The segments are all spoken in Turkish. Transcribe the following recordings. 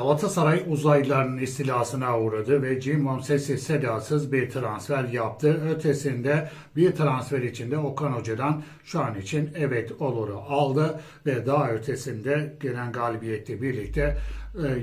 Galatasaray uzaylıların istilasına uğradı ve Cimbom sessiz sedasız bir transfer yaptı. Ötesinde bir transfer içinde Okan Hoca'dan şu an için evet oluru aldı ve daha ötesinde gelen galibiyetle birlikte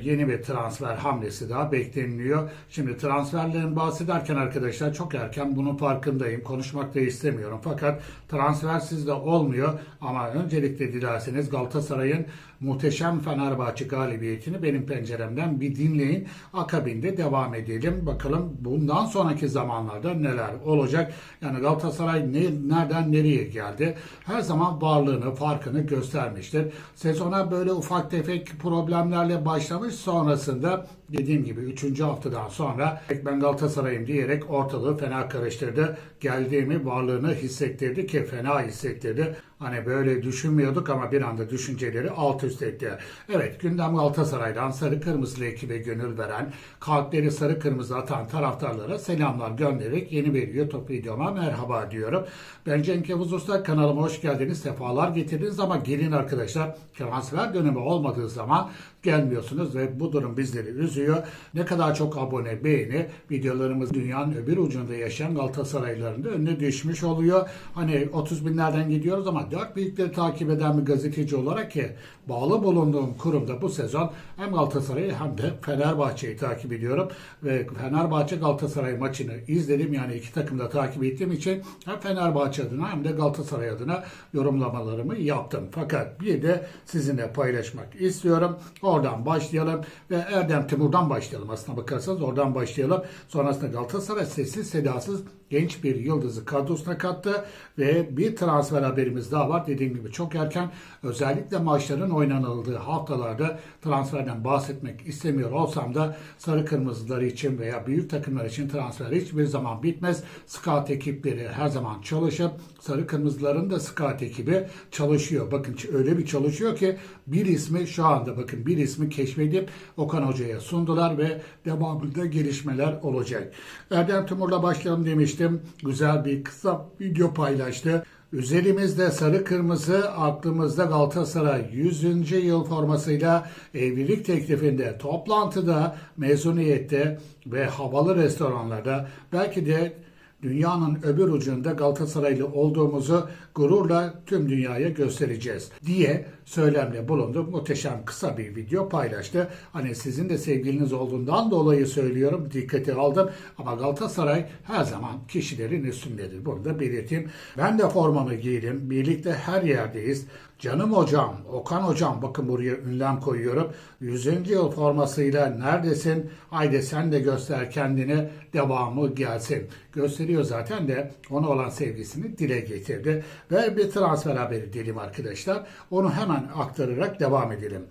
yeni bir transfer hamlesi daha bekleniliyor. Şimdi transferlerin bahsederken arkadaşlar çok erken bunun farkındayım. Konuşmak da istemiyorum. Fakat transfersiz de olmuyor. Ama öncelikle dilerseniz Galatasaray'ın muhteşem Fenerbahçe galibiyetini benim penceremden bir dinleyin. Akabinde devam edelim. Bakalım bundan sonraki zamanlarda neler olacak. Yani Galatasaray ne, nereden nereye geldi? Her zaman varlığını, farkını göstermiştir. Sezona böyle ufak tefek problemlerle başlamış. Sonrasında dediğim gibi 3. haftadan sonra ben Galatasaray'ım diyerek ortalığı fena karıştırdı. Geldiğimi varlığını hissettirdi ki fena hissettirdi. Hani böyle düşünmüyorduk ama bir anda düşünceleri alt üst etti. Evet gündem Galatasaray'dan sarı kırmızılı ekibe gönül veren, kalpleri sarı kırmızı atan taraftarlara selamlar göndererek yeni bir YouTube videoma merhaba diyorum. Ben Cenk Yavuz Usta kanalıma hoş geldiniz, sefalar getirdiniz ama gelin arkadaşlar transfer dönemi olmadığı zaman gelmiyorsunuz ve bu durum bizleri üzüyor. Ne kadar çok abone, beğeni videolarımız dünyanın öbür ucunda yaşayan Galatasaraylıların da önüne düşmüş oluyor. Hani 30 binlerden gidiyoruz ama dört büyükleri takip eden bir gazeteci olarak ki bağlı bulunduğum kurumda bu sezon hem Galatasaray'ı hem de Fenerbahçe'yi takip ediyorum ve Fenerbahçe Galatasaray maçını izledim yani iki takım da takip ettiğim için hem Fenerbahçe adına hem de Galatasaray adına yorumlamalarımı yaptım. Fakat bir de sizinle paylaşmak istiyorum. Oradan başlayalım ve Erdem Timur'dan başlayalım. Aslına bakarsanız oradan başlayalım. Sonrasında Galatasaray sessiz sedasız genç bir yıldızı kadrosuna kattı ve bir transfer haberimiz daha var. Dediğim gibi çok erken özellikle maçların oynanıldığı haftalarda transferden bahsetmek istemiyor olsam da sarı kırmızıları için veya büyük takımlar için transfer hiçbir zaman bitmez. Scout ekipleri her zaman çalışıp sarı kırmızıların da scout ekibi çalışıyor. Bakın öyle bir çalışıyor ki bir ismi şu anda bakın bir ismi keşfedip Okan Hoca'ya sundular ve devamında gelişmeler olacak. Erdem Timur'la başlayalım demiştim. Güzel bir kısa video paylaştı. Üzerimizde sarı kırmızı, aklımızda Galatasaray 100. yıl formasıyla evlilik teklifinde, toplantıda, mezuniyette ve havalı restoranlarda belki de dünyanın öbür ucunda Galatasaraylı olduğumuzu gururla tüm dünyaya göstereceğiz diye söylemle bulundu. Muhteşem kısa bir video paylaştı. Hani sizin de sevgiliniz olduğundan dolayı söylüyorum. Dikkate aldım. Ama Galatasaray her zaman kişilerin üstündedir. Bunu da belirteyim. Ben de formamı giydim. Birlikte her yerdeyiz. Canım hocam, Okan hocam bakın buraya ünlem koyuyorum. 100. yıl formasıyla neredesin? Haydi sen de göster kendini. Devamı gelsin. Gösteriyor zaten de ona olan sevgisini dile getirdi. Ve bir transfer haberi diyelim arkadaşlar. Onu hemen aktararak devam edelim.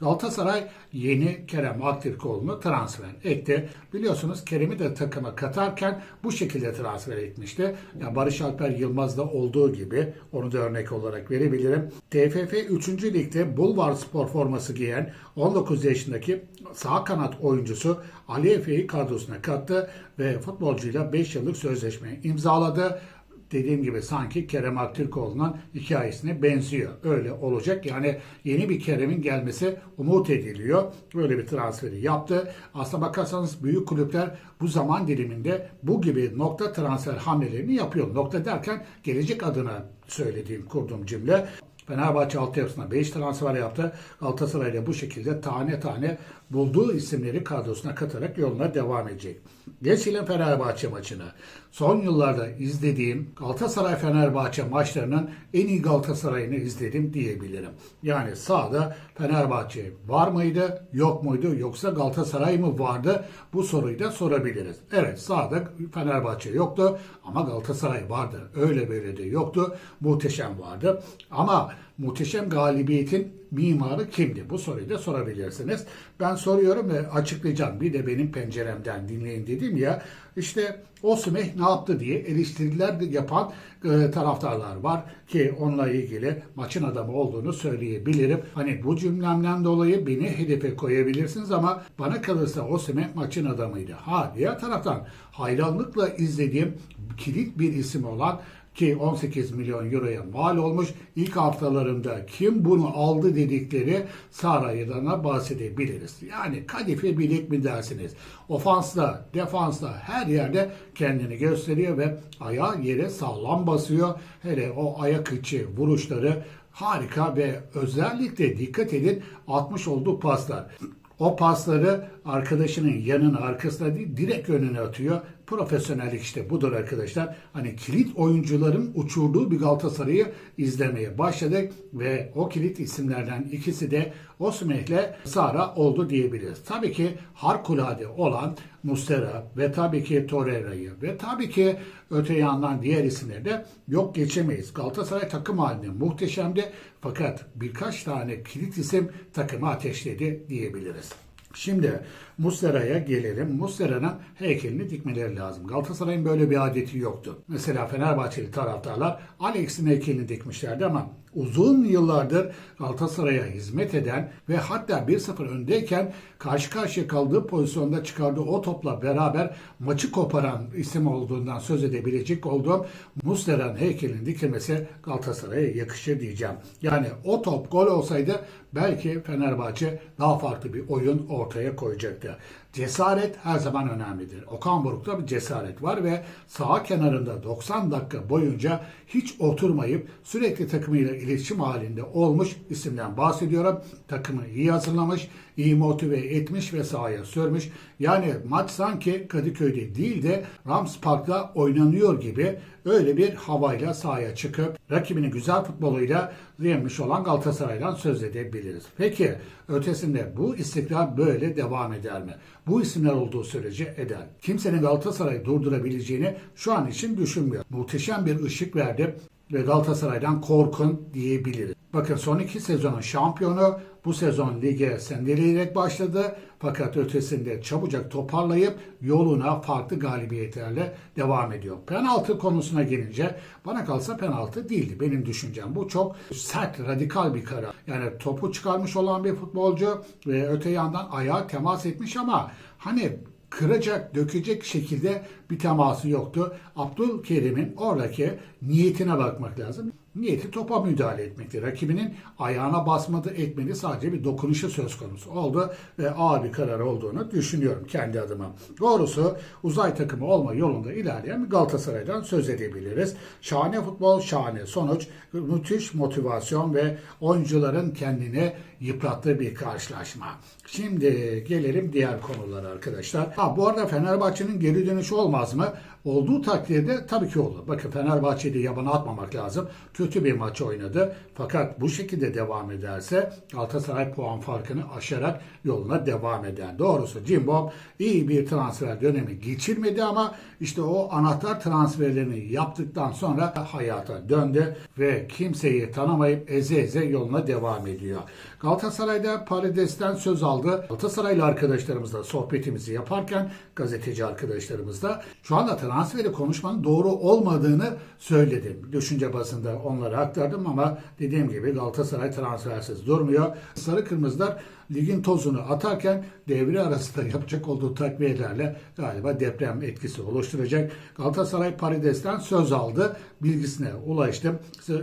Galatasaray yeni Kerem Aktürkoğlu'nu transfer etti. Biliyorsunuz Kerem'i de takıma katarken bu şekilde transfer etmişti. Yani Barış Alper Yılmaz'da olduğu gibi onu da örnek olarak verebilirim. TFF 3. Lig'de Bulvar Spor forması giyen 19 yaşındaki sağ kanat oyuncusu Ali Efe'yi kadrosuna kattı ve futbolcuyla 5 yıllık sözleşme imzaladı dediğim gibi sanki Kerem Aktürkoğlu'nun hikayesine benziyor. Öyle olacak. Yani yeni bir Kerem'in gelmesi umut ediliyor. Böyle bir transferi yaptı. Aslına bakarsanız büyük kulüpler bu zaman diliminde bu gibi nokta transfer hamlelerini yapıyor. Nokta derken gelecek adına söylediğim, kurduğum cümle. Fenerbahçe altyapısına 5 transfer yaptı. Galatasaray ile bu şekilde tane tane bulduğu isimleri kadrosuna katarak yoluna devam edecek. Geçelim Fenerbahçe maçına. Son yıllarda izlediğim Galatasaray Fenerbahçe maçlarının en iyi Galatasaray'ını izledim diyebilirim. Yani sahada Fenerbahçe var mıydı, yok muydu yoksa Galatasaray mı vardı? Bu soruyu da sorabiliriz. Evet sahada Fenerbahçe yoktu ama Galatasaray vardı. Öyle böyle de yoktu. Muhteşem vardı. Ama God. Muhteşem galibiyetin mimarı kimdi? Bu soruyu da sorabilirsiniz. Ben soruyorum ve açıklayacağım. Bir de benim penceremden dinleyin dedim ya. İşte Osimhen ne yaptı diye eleştiriler yapan e, taraftarlar var ki onunla ilgili maçın adamı olduğunu söyleyebilirim. Hani bu cümlemden dolayı beni hedefe koyabilirsiniz ama bana kalırsa Osimhen maçın adamıydı. Ha diğer taraftan hayranlıkla izlediğim kilit bir isim olan ki 18 milyon euroya mal olmuş. İlk haftalarında kim bunu aldı dedikleri Saray'dan bahsedebiliriz. Yani kadife bilek mi dersiniz? Ofansta, defansta her yerde kendini gösteriyor ve ayağı yere sağlam basıyor. Hele o ayak içi vuruşları harika ve özellikle dikkat edin atmış olduğu paslar. O pasları arkadaşının yanına arkasına değil direkt önüne atıyor. Profesyonellik işte budur arkadaşlar. Hani kilit oyuncuların uçurduğu bir Galatasaray'ı izlemeye başladık ve o kilit isimlerden ikisi de Osimhen'le Sara oldu diyebiliriz. Tabii ki harikulade olan Mustera ve tabii ki Torreira'yı ve tabii ki öte yandan diğer isimleri de yok geçemeyiz. Galatasaray takım halinde muhteşemdi fakat birkaç tane kilit isim takımı ateşledi diyebiliriz. Şimdi Muslera'ya gelelim. Muslera'nın heykelini dikmeleri lazım. Galatasaray'ın böyle bir adeti yoktu. Mesela Fenerbahçeli taraftarlar Alex'in heykelini dikmişlerdi ama uzun yıllardır Galatasaray'a hizmet eden ve hatta 1-0 öndeyken karşı karşıya kaldığı pozisyonda çıkardığı o topla beraber maçı koparan isim olduğundan söz edebilecek olduğum Muslera'nın heykelinin dikilmesi Galatasaray'a yakışır diyeceğim. Yani o top gol olsaydı belki Fenerbahçe daha farklı bir oyun ortaya koyacaktı. Yeah. Cesaret her zaman önemlidir. Okan Buruk'ta bir cesaret var ve sağ kenarında 90 dakika boyunca hiç oturmayıp sürekli takımıyla iletişim halinde olmuş isimden bahsediyorum. Takımı iyi hazırlamış, iyi motive etmiş ve sahaya sürmüş. Yani maç sanki Kadıköy'de değil de Rams Park'ta oynanıyor gibi öyle bir havayla sahaya çıkıp rakibini güzel futboluyla yenmiş olan Galatasaray'dan söz edebiliriz. Peki ötesinde bu istikrar böyle devam eder mi? Bu isimler olduğu sürece eder. Kimsenin Galatasaray'ı durdurabileceğini şu an için düşünmüyor. Muhteşem bir ışık verdi ve Galatasaray'dan korkun diyebiliriz. Bakın son iki sezonun şampiyonu bu sezon lige sendeleyerek başladı. Fakat ötesinde çabucak toparlayıp yoluna farklı galibiyetlerle devam ediyor. Penaltı konusuna gelince bana kalsa penaltı değildi. Benim düşüncem bu çok sert, radikal bir karar. Yani topu çıkarmış olan bir futbolcu ve öte yandan ayağa temas etmiş ama hani kıracak, dökecek şekilde bir teması yoktu. Abdülkerim'in oradaki niyetine bakmak lazım. Niyeti topa müdahale etmekti. Rakibinin ayağına basmadı etmedi sadece bir dokunuşu söz konusu oldu ve ağır bir karar olduğunu düşünüyorum kendi adıma. Doğrusu uzay takımı olma yolunda ilerleyen bir Galatasaray'dan söz edebiliriz. Şahane futbol, şahane sonuç, müthiş motivasyon ve oyuncuların kendini yıprattığı bir karşılaşma. Şimdi gelelim diğer konulara arkadaşlar. Ha, bu arada Fenerbahçe'nin geri dönüşü olmaz mı? Olduğu takdirde tabii ki olur. Bakın Fenerbahçe'yi yabana atmamak lazım. Kötü bir maç oynadı. Fakat bu şekilde devam ederse Galatasaray puan farkını aşarak yoluna devam eder. Doğrusu Cimbom iyi bir transfer dönemi geçirmedi ama işte o anahtar transferlerini yaptıktan sonra hayata döndü ve kimseyi tanımayıp eze eze yoluna devam ediyor. Galatasaray'da Paredes'ten söz aldı. Galatasaraylı arkadaşlarımızla sohbetimizi yaparken gazeteci arkadaşlarımızla şu anda transferi konuşmanın doğru olmadığını söyledim. Düşünce basında onlara aktardım ama dediğim gibi Galatasaray transfersiz durmuyor. Sarı Kırmızılar ligin tozunu atarken devre arasında yapacak olduğu takviyelerle galiba deprem etkisi oluşturacak. Galatasaray Parides'ten söz aldı. Bilgisine ulaştım.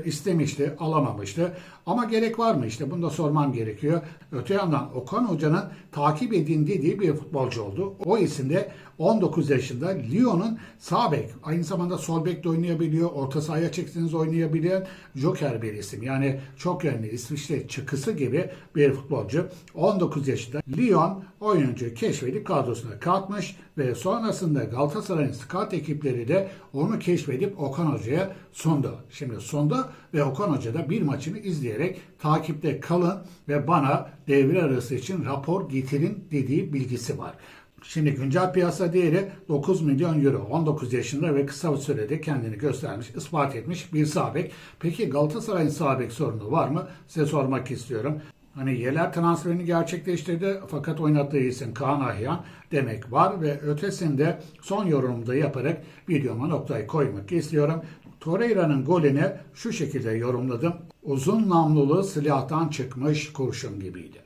İstemişti, alamamıştı. Ama gerek var mı işte bunu da sormam gerekiyor. Öte yandan Okan Hoca'nın takip edin dediği bir futbolcu oldu. O isim de 19 yaşında Lyon'un sağ bek, aynı zamanda sol bek de oynayabiliyor, orta sahaya çekseniz oynayabilen joker bir isim. Yani çok yönlü İsviçre çıkısı gibi bir futbolcu. 19 yaşında Lyon oyuncu keşfedip kadrosuna katmış ve sonrasında Galatasaray'ın scout ekipleri de onu keşfedip Okan Hoca'ya sundu. Şimdi sundu ve Okan Hoca da bir maçını izleyerek takipte kalın ve bana devre arası için rapor getirin dediği bilgisi var. Şimdi güncel piyasa değeri 9 milyon euro. 19 yaşında ve kısa bir sürede kendini göstermiş, ispat etmiş bir sabek. Peki Galatasaray'ın sabek sorunu var mı? Size sormak istiyorum. Hani Yeler transferini gerçekleştirdi fakat oynattığı isim Kaan Ahyan demek var ve ötesinde son yorumda yaparak videoma noktayı koymak istiyorum. Torreira'nın golünü şu şekilde yorumladım. Uzun namlulu silahtan çıkmış kurşun gibiydi.